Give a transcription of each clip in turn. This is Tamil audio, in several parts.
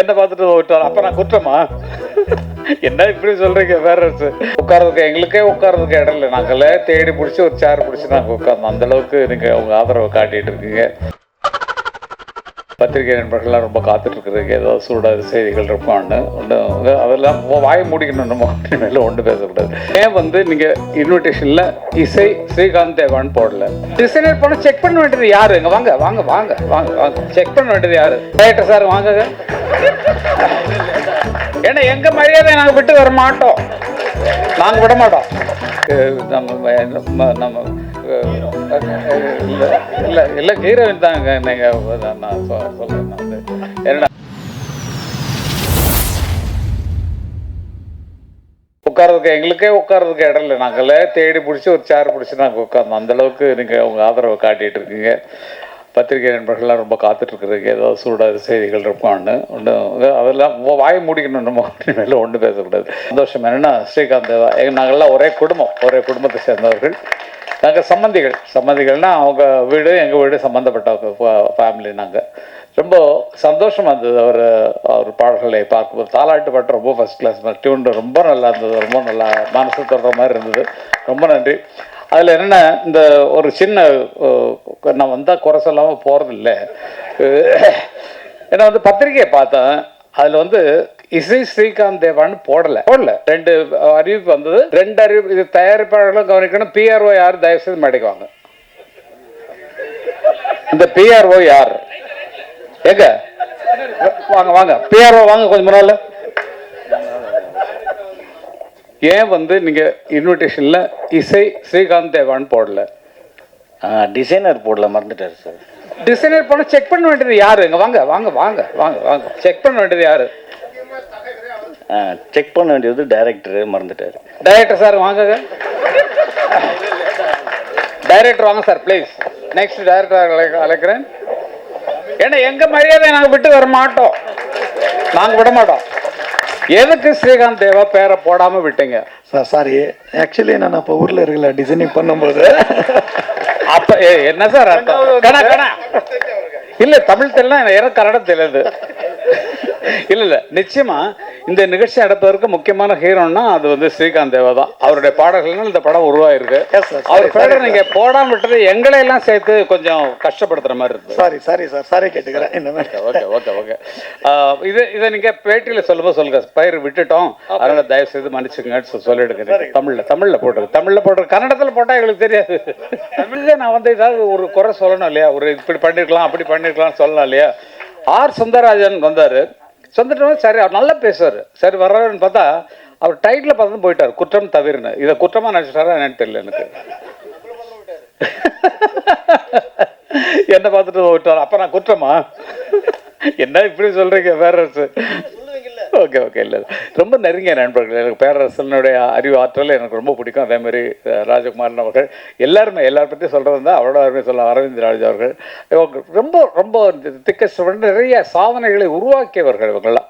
என்ன பார்த்துட்டு விட்டார் அப்ப நான் குற்றமா? என்ன இப்படி சொல்றீங்க வேற உட்கார்றதுக்கு எங்களுக்கே உட்கார்றதுக்கு இடம் இல்லை. நாங்களே தேடி பிடிச்சி ஒரு சேர் பிடிச்சி நாங்கள் உட்கார்ந்தோம். அந்த அளவுக்கு நீங்க உங்க ஆதரவை காட்டிட்டு இருக்கீங்க. பத்திரிகை நண்பர்கள்லாம் ரொம்ப காத்துட்ருக்குறதுக்கு ஏதாவது ஏதோ செய்திகள் இருப்பான்னு. ஒன்று அதெல்லாம் வாய் மூடிக்கணும் நம்ம மேலே ஒன்று பேசக்கூடாது. ஏன் வந்து நீங்கள் இன்விடேஷனில் இசை ஸ்ரீகாந்த் தேவான் போடல. டிசைனர் பண்ண செக் பண்ண வேண்டியது யாரு? இங்கே வாங்க வாங்க வாங்க வாங்க வாங்க. செக் பண்ண வேண்டியது யாரு? டேரக்டர் சார் வாங்க ஏன்னா எங்கள் மரியாதை நாங்கள் விட்டு வர மாட்டோம். நாங்கள் விட மாட்டோம். நம்ம நம்ம நம்ம இல்லை இல்லை இல்லை ஹீரோயின் தாங்க நீங்கள் நான் சொல்கிறேன் நான் வந்து. என்னடா? உட்கார்றதுக்கு எங்களுக்கே உட்காரதுக்கு இடம் இல்லை. நாங்களே தேடி பிடிச்சி ஒரு சேர் பிடிச்சி நாங்கள் உட்கார்ந்தோம். அந்த அளவுக்கு நீங்கள் உங்கள் ஆதரவை காட்டிட்டு இருக்கீங்க. பத்திரிகை நண்பர்கள்லாம் ரொம்ப காத்துட்ருக்குறதுக்கு ஏதாவது ஏதோ சூடாத செய்திகள் இருப்பான்னு ஒன்று அதெல்லாம் வாயை மூடிக்கணும் நம்ம. மேலே ஒன்று பேசக்கூடாது. சந்தோஷம் என்னன்னா ஸ்ரீகாந்த் தேவா நாங்கள்லாம் ஒரே குடும்பம் ஒரே குடும்பத்தை சேர்ந்தவர்கள். நாங்கள் சம்மந்திகள் சம்மந்திகள்னால் அவங்க வீடு எங்கள் வீடு சம்மந்தப்பட்ட ஃபேமிலி நாங்கள் ரொம்ப சந்தோஷமாக இருந்தது அவர் அவர் பாடல்களை பார்க்கும்போது. தாலாட்டு பாட்டு ரொம்ப ஃபர்ஸ்ட் கிளாஸ் டியூன் ரொம்ப நல்லா இருந்தது. ரொம்ப நல்லா மனசு தொடர்ற மாதிரி இருந்தது. ரொம்ப நன்றி. அதில் என்னென்ன இந்த ஒரு சின்ன நான் வந்தால் குறை சொல்லாமல் போகிறதில்ல ஏன்னா வந்து பத்திரிகையை பார்த்தேன் அதில் வந்து இசை ஸ்ரீகாந்த் தேவான்னு போடல. போடல. ரெண்டு அறிவிப்பு வந்தது. ரெண்டு அறிவிப்பு இது தயாரிப்பாளர்களும் கவனிக்கணும் பிஆர்ஓ யார் தயவு செய்து மேடைக்குவாங்க இந்த பிஆர்ஓ யார்? எங்க வாங்க வாங்க. பிஆர்ஓ வாங்க கொஞ்சம் முன்னால. ஏன் வந்து நீங்க இன்விடேஷன்ல இசை ஸ்ரீகாந்த் தேவான்னு போடல? டிசைனர் போடல மறந்துட்டார் சார் டிசைனர் பண்ண செக் பண்ண வேண்டியது யாரு? இங்க வாங்க வாங்க வாங்க வாங்க வாங்க. செக் பண்ண வேண்டியது யாரு? செக் பண்ண வேண்டியது டைரக்டர் மறந்துட்டார். டைரக்டர் சார் வாங்க. டைரக்டர் வாங்க சார் ப்ளீஸ் நெக்ஸ்ட் டைரக்டர் அழைக்கிறேன். ஏன்னா எங்க மரியாதை நாங்க விட்டு வர மாட்டோம். நாங்க விட மாட்டோம். எதுக்கு ஸ்ரீகாந்த் தேவா பேரை போடாம விட்டீங்க. சார் சாரி ஆக்சுவலி நான் அப்போ ஊரில் இருக்கல டிசைனிங் பண்ணும்போது. அப்ப ஏ, என்ன சார் அர்த்தம்? கணா கணா. இல்ல தமிழ் தெரியல எனக்கு கன்னடம் தெரியாது. இல்ல இல்ல. நிச்சயமா இந்த நிகழ்ச்சி நடப்பதற்கு முக்கியமான ஹீரோன்னா அது வந்து ஸ்ரீகாந்த் தேவா தான். அவருடைய பாடல்கள் இந்த படம் உருவாயிருக்கு. அவர் பேரை sorry, நீங்க போடாம விட்டது எங்களை எல்லாம் சேர்த்து கொஞ்சம் கஷ்டப்படுத்துற மாதிரி இருக்கு. சாரி சாரி சார் சாரி கேட்டுக்கிறேன். இந்த மாதிரி. ஓகே ஓகே ஓகே இது இதை நீங்க பேட்டியில சொல்லும்போது சொல்லுங்க. பயிர் விட்டுட்டோம். அதனால தயவு செய்து மன்னிச்சுங்கன்னு சொ- சொல்லிடுங்க. தமிழ்ல தமிழ்ல போட்டுரு தமிழ்ல போட்டுரு கன்னடத்துல போட்டா எங்களுக்கு தெரியாது. தமிழ்ல நான் வந்து ஏதாவது ஒரு குறை சொல்லணும் இல்லையா? ஒரு இப்படி பண்ணிருக்கலாம் அப்படி பண்ணிருக்கலாம் சொல்லலாம் இல்லையா? ஆர் சுந்தரராஜன் வந்தாரு. சந்திரன் சரி அவர் நல்லா பேசுவார். சரி வர்றாருன்னு பார்த்தா அவர் டைட்டில் பார்த்து போயிட்டார். குற்றம் தவிர்னு இதை குற்றமா நினச்சிட்டாரா என்னன்னு தெரியல எனக்கு. என்ன பார்த்துட்டு விட்டார் அப்ப நான் குற்றமா? என்ன இப்படி சொல்றீங்க வேற ஓகே ஓகே இல்லை ரொம்ப நெருங்கிய நண்பர்கள் எனக்கு பேரரசனுடைய அறிவு ஆற்றல் எனக்கு ரொம்ப பிடிக்கும். அதேமாதிரி ராஜகுமாரன் அவர்கள். எல்லாருமே எல்லாரும் பற்றி சொல்கிறது தான் அவரோட அருமை சொல்ல அரவிந்த் ராஜா அவர்கள். இவங்க ரொம்ப ரொம்ப திக்கஸ்ட் நிறைய சாதனைகளை உருவாக்கியவர்கள் இவங்கெல்லாம்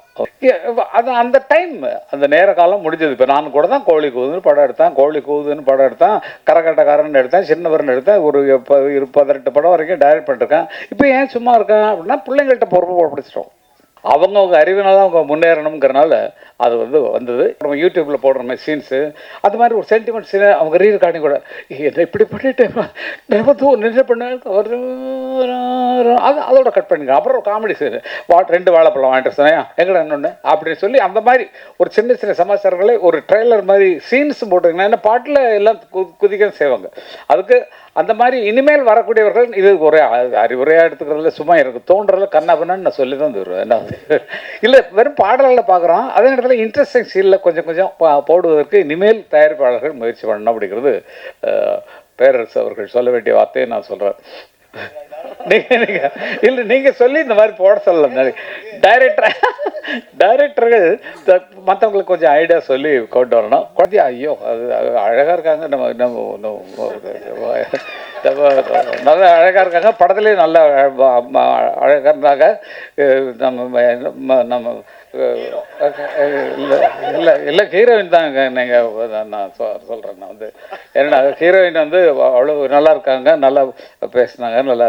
அது அந்த டைம் அந்த நேர காலம் முடிஞ்சது. இப்போ நான் கூட தான் கோழி கூதுன்னு படம் எடுத்தேன். கோழி கூதுன்னு படம் எடுத்தேன். கரகட்டக்காரன் எடுத்தேன். சின்னவரன் எடுத்தேன். ஒரு ப- இரு பதினெட்டு படம் வரைக்கும் டைரக்ட் பண்ணிருக்கேன் இப்போ ஏன் சும்மா இருக்கேன் அப்படின்னா பிள்ளைங்கள்ட்ட பொறுப்பு பிடிச்சிட்டோம். அவங்கவுங்க அறிவினால் அவங்க முன்னேறணுங்கிறனால அது வந்து வந்தது. நம்ம யூடியூப்பில் போடுற மாதிரி சீன்ஸு அது மாதிரி ஒரு சென்டிமெண்ட் சீன் அவங்க ரீ ரெக்கார்டிங் கூட என்ன இப்படி பண்ணிட்டேன் நின்று பண்ண அது அதோட கட் பண்ணிங்க அப்புறம் காமெடி சீன் வா ரெண்டு வாழைப்பழம் வாங்கிட்டு சொன்னா எங்கடா இன்னொன்று அப்படின்னு சொல்லி அந்த மாதிரி ஒரு சின்ன சின்ன சமாச்சாரங்களே ஒரு ட்ரெய்லர் மாதிரி சீன்ஸ் போட்டுங்கன்னா ஏன்னா பாட்டில் எல்லாம் கு- குதிக்க செய்வாங்க. அதுக்கு அந்த மாதிரி இனிமேல் வரக்கூடியவர்கள் இது ஒரே அறிவுரையாக எடுத்துக்கிறதுல சும்மா எனக்கு தோன்றதுல கண்ணாபண்ணு நான் சொல்லி தான் தருவேன். என்ன? இல்லை வெறும் பாடல்களில் பார்க்குறோம் அதே நேரத்தில் இன்ட்ரெஸ்டிங் சீனில் கொஞ்சம் கொஞ்சம் போடுவதற்கு இனிமேல் தயாரிப்பாளர்கள் முயற்சி பண்ணணும் அப்படிங்கிறது பேரரசு அவர்கள் சொல்ல வேண்டிய வார்த்தையை நான் சொல்கிறேன் நீங்கள் நீங்கள் இல்லை நீங்கள் சொல்லி இந்த மாதிரி போட சொல்லலாம் டைரக்டர் டைரக்டர்கள் மற்றவங்களுக்கு கொஞ்சம் ஐடியா சொல்லி கொண்டு வரணும் குழந்தைய ஐயோ அது அழகாக இருக்காங்க. நம்ம நம்ம நம்ம நல்ல அழகாக இருக்காங்க. படத்துலேயும் நல்ல அழகாக இருந்தாங்க. நம்ம நம்ம நம்ம இல்லை இல்லை இல்லை ஹீரோயின் தாங்க நீங்கள் நான் சொ சொல்கிறேன் நான் வந்து. ஏன்னா ஹீரோயின் வந்து அவ்வளோ நல்லா இருக்காங்க. நல்லா பேசுனாங்க. நல்லா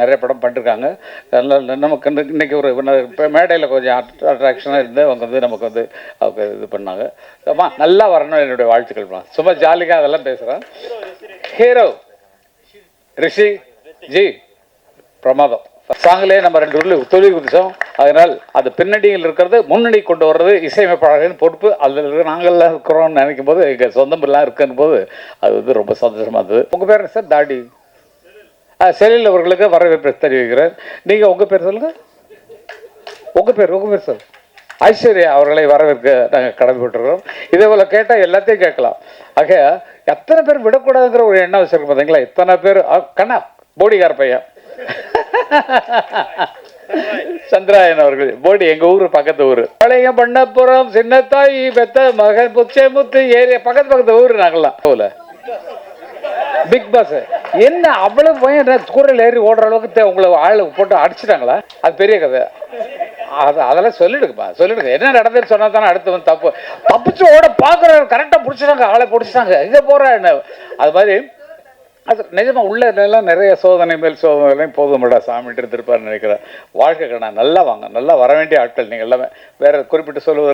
நிறைய படம் பண்ணிருக்காங்க. நல்லா நமக்கு இன்னைக்கு ஒரு இப்போ மேடையில் கொஞ்சம் அட்ராக்ஷனாக இருந்து அவங்க வந்து நமக்கு வந்து அவங்க இது பண்ணாங்க. அம்மா நல்லா வரணும் என்னுடைய வாழ்த்துக்கள் சும்மா ஜாலியாக அதெல்லாம் பேசுகிறேன் ஹீரோ ரிஷி ஜி பிரமாதம். சாங்கிலே நம்ம ரெண்டு ஊரில் தொழில் குதிச்சோம். அதனால் அது பின்னணியில் இருக்கிறது முன்னணி கொண்டு வர்றது இசையமைப்பாளர்களின் பொறுப்பு. அதில் இருக்கிற நாங்கள்லாம் இருக்கிறோம்னு நினைக்கும் போது எங்கள் சொந்தமெல்லாம் இருக்குன்னு போது அது வந்து ரொம்ப சந்தோஷமாக இருந்தது. உங்கள் பேர் சார்? தாடி. ஆ செலில் அவர்களுக்கு வரவேற்பு தெரிவிக்கிறேன். நீங்கள் உங்கள் பேர் சொல்லுங்கள் உங்கள் பேர் உங்கள் பேர் சார் ஐஸ்வர்யா அவர்களை வரவேற்க நாங்கள் கடமைப்பட்டுருக்கிறோம். இதே போல் கேட்டால் எல்லாத்தையும் கேட்கலாம். ஆக எத்தனை பேர் விடக்கூடாதுங்கிற ஒரு எண்ணம் வச்சிருக்கு பார்த்தீங்களா இத்தனை பேர் கண்ணா போடிகார பையன். சந்திராயன் அவர்கள் போடி எங்க ஊர் பக்கத்து ஊர். பழைய பண்ணப்புறம் சின்னத்தாய் பெத்த மகன் புச்சை முத்து ஏரியா பக்கத்து பக்கத்து ஊர் நாங்களாம் போல. Big boss. என்ன அவ்வளவு பையன் குரல் ஏறி ஓடுற அளவுக்கு உங்களை ஆள் போட்டு அடிச்சிட்டாங்களா? அது பெரிய கதை. அது அதெல்லாம் சொல்லிடுங்கப்பா சொல்லிடுங்க. என்ன நடந்ததுன்னு சொன்னா தானே அடுத்து வந்து தப்பு. தப்பிச்சு ஓட பார்க்குற கரெக்டாக பிடிச்சிட்டாங்க ஆளை பிடிச்சிட்டாங்க. எங்கே போகிறா என்ன? அது மாதிரி அது நிஜமா உள்ள எல்லாம் நிறைய சோதனை மேல் சோதனைகளையும் போதும்டா சாமிட்டு இருந்திருப்பாருன்னு நினைக்கிறேன். வாழ்க்கை கண்ணா நல்லா வாங்க நல்லா வர வேண்டிய ஆட்கள் நீங்கள் எல்லாமே. வேற குறிப்பிட்டு சொல்லுவது